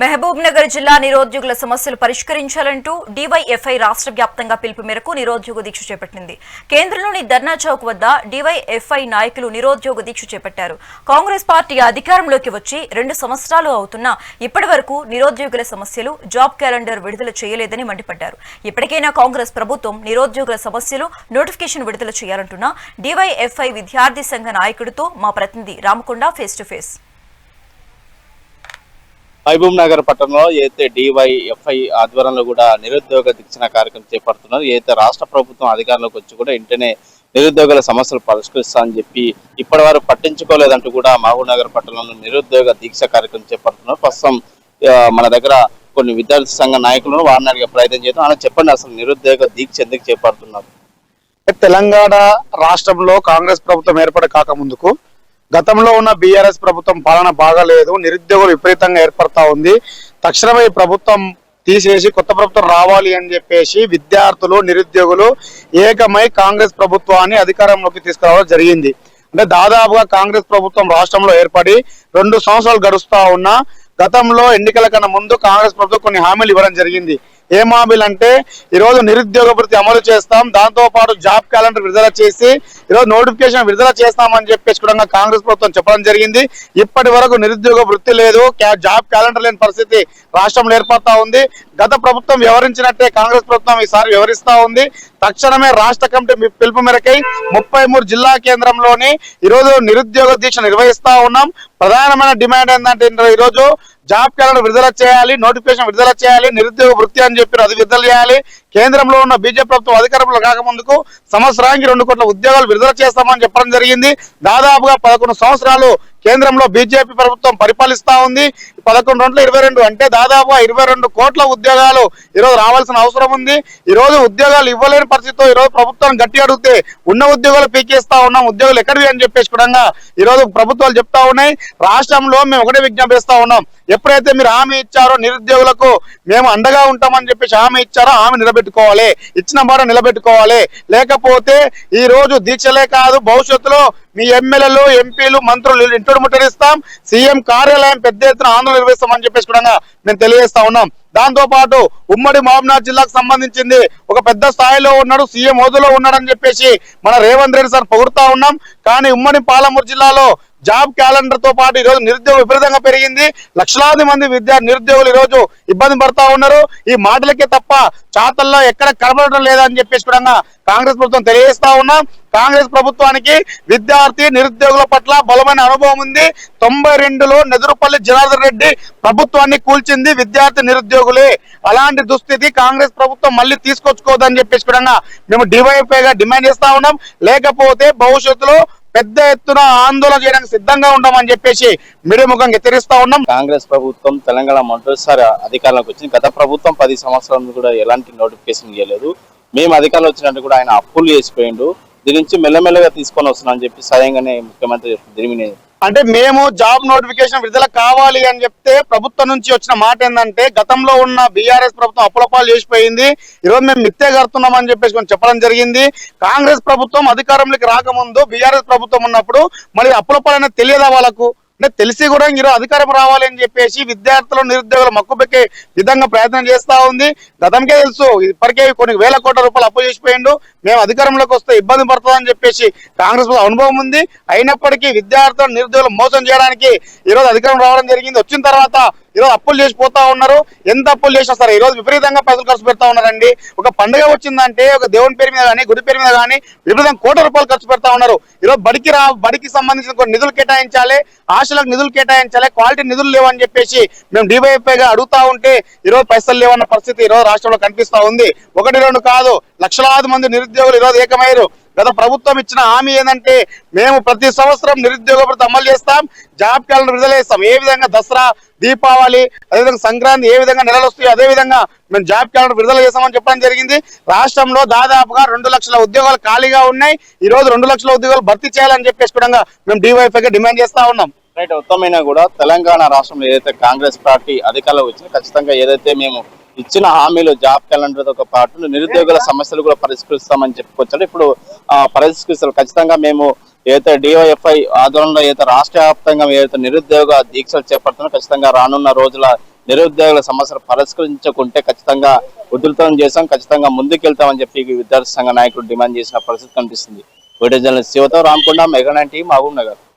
మహబూబ్ నగర్ జిల్లా నిరుద్యోగుల సమస్యలు పరిష్కరించాలంటూ డివైఎఫ్ఐ రాష్ట్ర వ్యాప్తంగా పిలుపు మేరకు నిరుద్యోగ దీక్ష చేపట్టింది. కేంద్రంలోని ధర్నా చౌక్ వద్ద డివైఎఫ్ఐ నాయకులు నిరుద్యోగ దీక్ష చేపట్టారు. కాంగ్రెస్ పార్టీ అధికారంలోకి వచ్చి రెండు సంవత్సరాలు అవుతున్నా ఇప్పటి వరకు నిరుద్యోగుల సమస్యలు జాబ్ క్యాలెండర్ విడుదల చేయలేదని మండిపడ్డారు. ఇప్పటికైనా కాంగ్రెస్ ప్రభుత్వం నిరుద్యోగుల సమస్యలు నోటిఫికేషన్ విడుదల చేయాలంటున్న డివైఎఫ్ఐ విద్యార్థి సంఘ నాయకుడితో మా ప్రతినిధి Ramakonda face to face Mahabubnagar పట్టణంలో ఏదైతే డివైఎఫ్ఐ ఆధ్వర్యంలో కూడా నిరుద్యోగ దీక్షణ కార్యక్రమం చేపడుతున్నారు. ఏదైతే రాష్ట్ర ప్రభుత్వం అధికారంలోకి వచ్చి కూడా ఇంటనే నిరుద్యోగుల సమస్యలు పరిష్కరిస్తా అని చెప్పి ఇప్పటి వారు పట్టించుకోలేదంటూ కూడా మహబూబ్ నగర్ పట్టణంలో నిరుద్యోగ దీక్ష కార్యక్రమం చేపడుతున్నారు. ప్రస్తుతం మన దగ్గర కొన్ని విద్యార్థి సంఘ నాయకులను వారిని అడిగే ప్రయత్నం చేద్దాం. అలా చెప్పండి అసలు నిరుద్యోగ దీక్ష ఎందుకు చేపడుతున్నారు? తెలంగాణ రాష్ట్రంలో కాంగ్రెస్ ప్రభుత్వం ఏర్పడ కాకముందుకు గతంలో ఉన్న బీఆర్ఎస్ ప్రభుత్వం పాలన బాగాలేదు నిరుద్యోగం విపరీతంగా ఏర్పడతా ఉంది. తక్షణమే ఈ ప్రభుత్వం తీసేసి కొత్త ప్రభుత్వం రావాలి అని చెప్పేసి విద్యార్థులు నిరుద్యోగులు ఏకమై కాంగ్రెస్ ప్రభుత్వాన్ని అధికారంలోకి తీసుకురావడం జరిగింది. అంటే దాదాపుగా కాంగ్రెస్ ప్రభుత్వం రాష్ట్రంలో ఏర్పడి రెండు సంవత్సరాలు గడుస్తా ఉన్నా గతంలో ఎన్నికల కన్నా ముందు కాంగ్రెస్ ప్రభుత్వం కొన్ని హామీలు ఇవ్వడం జరిగింది. ఏం హామీలు అంటే ఈరోజు నిరుద్యోగ భృతి అమలు చేస్తాం దాంతో పాటు జాబ్ క్యాలెండర్ విడుదల చేసి ఈరోజు నోటిఫికేషన్ విడుదల చేస్తామని చెప్పేసి కూడా కాంగ్రెస్ ప్రభుత్వం చెప్పడం జరిగింది. ఇప్పటి వరకు నిరుద్యోగ వృత్తి లేదు. జాబ్ క్యాలెండర్ లేని పరిస్థితి రాష్ట్రంలో ఏర్పడతా ఉంది. గత ప్రభుత్వం వ్యవహరించినట్టే కాంగ్రెస్ ప్రభుత్వం ఈసారి వ్యవహరిస్తా ఉంది. తక్షణమే రాష్ట్ర కమిటీ మీ పిలుపు మేరకై ముప్పై మూడు జిల్లా కేంద్రంలోని ఈరోజు నిరుద్యోగ దీక్ష నిర్వహిస్తా ఉన్నాం. ప్రధానమైన డిమాండ్ ఏంటంటే ఈరోజు జాబ్ క్యాలెండర్ విడుదల చేయాలి నోటిఫికేషన్ విడుదల చేయాలి నిరుద్యోగ వృత్తి అని చెప్పి అది విడుదల చేయాలి. కేంద్రంలో ఉన్న బీజేపీ ప్రభుత్వం అధికారంలో కాకముందుకు సంవత్సరానికి రెండు కోట్ల ఉద్యోగాలు విడుదల చేస్తామని చెప్పడం జరిగింది. దాదాపుగా పదకొండు సంవత్సరాలు కేంద్రంలో బీజేపీ ప్రభుత్వం పరిపాలిస్తా ఉంది. పదకొండు రెండు ఇరవై రెండు. అంటే దాదాపు ఇరవై రెండు కోట్ల ఉద్యోగాలు ఈరోజు రావాల్సిన అవసరం ఉంది. ఈరోజు ఉద్యోగాలు ఇవ్వలేని పరిస్థితితో ఈ రోజు ప్రభుత్వం గట్టి అడిగితే ఉన్న ఉద్యోగాలు పీకేస్తా ఉన్నాం. ఉద్యోగాలు ఎక్కడివి అని చెప్పేసి కూడా ఈ రోజు ప్రభుత్వాలు చెప్తా ఉన్నాయి. రాష్ట్రంలో మేము ఒకటే విజ్ఞాపిస్తా ఉన్నాం. ఎప్పుడైతే మీరు హామీ ఇచ్చారో నిరుద్యోగులకు మేము అండగా ఉంటామని చెప్పేసి హామీ ఇచ్చారో హామీ నిలబెట్టుకోవాలి. ఇచ్చిన మాట నిలబెట్టుకోవాలి. లేకపోతే ఈ రోజు దీక్షలే కాదు భవిష్యత్తులో మీ ఎమ్మెల్యేలు ఎంపీలు మంత్రులు ఇంటి ముట్టడిస్తాం సీఎం కార్యాలయం పెద్ద ఎత్తున ఆందోళన నిర్వహిస్తామని చెప్పేసి కూడా మేము తెలియజేస్తా ఉన్నాం. దాంతో పాటు ఉమ్మడి మహబూబ్నాథ్ జిల్లాకు సంబంధించింది ఒక పెద్ద స్థాయిలో ఉన్నాడు సీఎం హోదాలో ఉన్నాడని చెప్పేసి మన రేవంత్ రెడ్డి సార్ పొగుడుతా ఉన్నాం. కానీ ఉమ్మడి పాలమూరు జిల్లాలో జాబ్ క్యాలెండర్తో పాటు ఈ రోజు నిరుద్యోగం విపరీతంగా పెరిగింది. లక్షలాది మంది విద్యా నిరుద్యోగులు ఈరోజు రోజు ఇబ్బంది పడతా ఉన్నారు. ఈ మాటలకే తప్ప చాతల్లో ఎక్కడ కనబడటం లేదని చెప్పేసి కూడా కాంగ్రెస్ ప్రభుత్వం తెలియజేస్తా ఉన్నాం. కాంగ్రెస్ ప్రభుత్వానికి విద్యార్థి నిరుద్యోగుల పట్ల బలమైన అనుభవం ఉంది. తొంభై రెండులో నెదురుపల్లి జనార్దన్ రెడ్డి ప్రభుత్వాన్ని కూల్చింది విద్యార్థి నిరుద్యోగులే. అలాంటి దుస్థితి కాంగ్రెస్ ప్రభుత్వం మళ్ళీ తీసుకొచ్చుకోదని చెప్పేసి కూడా మేము డివైఎఫ్ఐ గా డిమాండ్ చేస్తా ఉన్నాం. లేకపోతే భవిష్యత్తులో పెద్ద ఎత్తున ఆందోళన చేయడానికి సిద్ధంగా ఉండమని చెప్పేసి మీడియా హెచ్చరిస్తా ఉన్నాం. కాంగ్రెస్ ప్రభుత్వం తెలంగాణ మొదటిసారి అధికారంలోకి వచ్చింది. గత ప్రభుత్వం పది సంవత్సరాల కూడా ఎలాంటి నోటిఫికేషన్ ఇవ్వలేదు. మేము అధికారంలో వచ్చినట్టు కూడా ఆయన అప్పులు చేసిపోయిండు. దీని నుంచి మెల్లమెల్లగా తీసుకొని వస్తున్నాం అని చెప్పి స్వయంగానే ముఖ్యమంత్రి మీద అంటే మేము జాబ్ నోటిఫికేషన్ విడుదల కావాలి అని చెప్తే ప్రభుత్వం నుంచి వచ్చిన మాట ఏంటంటే గతంలో ఉన్న బీఆర్ఎస్ ప్రభుత్వం అప్పులపాలు చేసిపోయింది ఈరోజు మేము మిత్తే కడుతున్నాం అని చెప్పేసి కొంచెం చెప్పడం జరిగింది. కాంగ్రెస్ ప్రభుత్వం అధికారంలోకి రాకముందు బీఆర్ఎస్ ప్రభుత్వం ఉన్నప్పుడు మరి అప్పులపాలు అనేది తెలియదా వాళ్ళకు? అంటే తెలిసి కూడా ఈరోజు అధికారం రావాలి అని చెప్పేసి విద్యార్థులు నిరుద్యోగులు మక్కుబెక్కే విధంగా ప్రయత్నం చేస్తా ఉంది. గతంకే తెలుసు ఇప్పటికే కొన్ని వేల కోట్ల రూపాయలు అప్పు చేసిపోయిండు. మేము అధికారంలోకి వస్తే ఇబ్బంది పడుతుందని చెప్పేసి కాంగ్రెస్ అనుభవం ఉంది. అయినప్పటికీ విద్యార్థులు నిరుద్యోగులు మోసం చేయడానికి ఈరోజు అధికారం రావడం జరిగింది. వచ్చిన తర్వాత ఈరోజు అప్పులు చేసి పోతా ఉన్నారు. ఎంత అప్పులు చేసినా సరే ఈరోజు విపరీతంగా పైసలు ఖర్చు పెడతా ఉన్నారండి. ఒక పండుగ వచ్చిందంటే ఒక దేవుని పేరు మీద కానీ గుడి పేరు మీద కానీ విపరీతంగా కోట్ల రూపాయలు ఖర్చు పెడతా ఉన్నారు. ఈరోజు బడికి రా బడికి సంబంధించిన కొన్ని నిధులు కేటాయించాలి ఆశలకు నిధులు కేటాయించాలి క్వాలిటీ నిధులు లేవని చెప్పేసి మేము డివైఎఫ్ఐగా అడుగుతా ఉంటే ఈరోజు పైసలు లేవన్న పరిస్థితి ఈరోజు రాష్ట్రంలో కనిపిస్తా ఉంది. ఒకటి రెండు కాదు లక్షలాది మంది నిరుద్యోగులు ఈరోజు ఏకమయ్యారు. గత ప్రభుత్వం ఇచ్చిన హామీ ఏంటంటే మేము ప్రతి సంవత్సరం నిరుద్యోగ భృతి అమలు చేస్తాం జాబ్ క్యాలెండర్ విడుదల చేస్తాం ఏ విధంగా దసరా దీపావళి అదేవిధంగా సంక్రాంతి ఏ విధంగా నెలలు వస్తాయో అదే విధంగా మేము జాబ్ క్యాలెండర్ విడుదల చేస్తామని చెప్పడం జరిగింది. రాష్ట్రంలో దాదాపుగా రెండు లక్షల ఉద్యోగాలు ఖాళీగా ఉన్నాయి. ఈ రోజు రెండు లక్షల ఉద్యోగాలు భర్తీ చేయాలని చెప్పేసి కూడా మేము డివైఫైగా డిమాండ్ చేస్తా ఉన్నాం. రైట్ ఉత్తమైనా కూడా తెలంగాణ రాష్ట్రంలో ఏదైతే కాంగ్రెస్ పార్టీ అధికారంలో వచ్చినా ఖచ్చితంగా ఏదైతే మేము ఇచ్చిన హామీలు జాబ్ క్యాలెండర్తో పాటు నిరుద్యోగుల సమస్యలు కూడా పరిష్కరిస్తామని చెప్పుకొచ్చారు. ఇప్పుడు పరిష్కరిస్తారు ఖచ్చితంగా మేము ఏదైతే డిఓఎఫ్ఐ ఆధ్వర్యంలో ఏదైతే రాష్ట్ర వ్యాప్తంగా ఏదైతే నిరుద్యోగ దీక్షలు చేపడుతున్నా ఖచ్చితంగా రానున్న రోజుల నిరుద్యోగుల సమస్యలు పరిష్కరించకుంటే ఖచ్చితంగా ఉధృతం చేస్తాం ఖచ్చితంగా ముందుకెళ్తామని చెప్పి విద్యార్థి సంఘ నాయకులు డిమాండ్ చేసిన పరిస్థితి కనిపిస్తుంది. Video journalist శివతో Ramakonda mega nine T Mahabubnagar.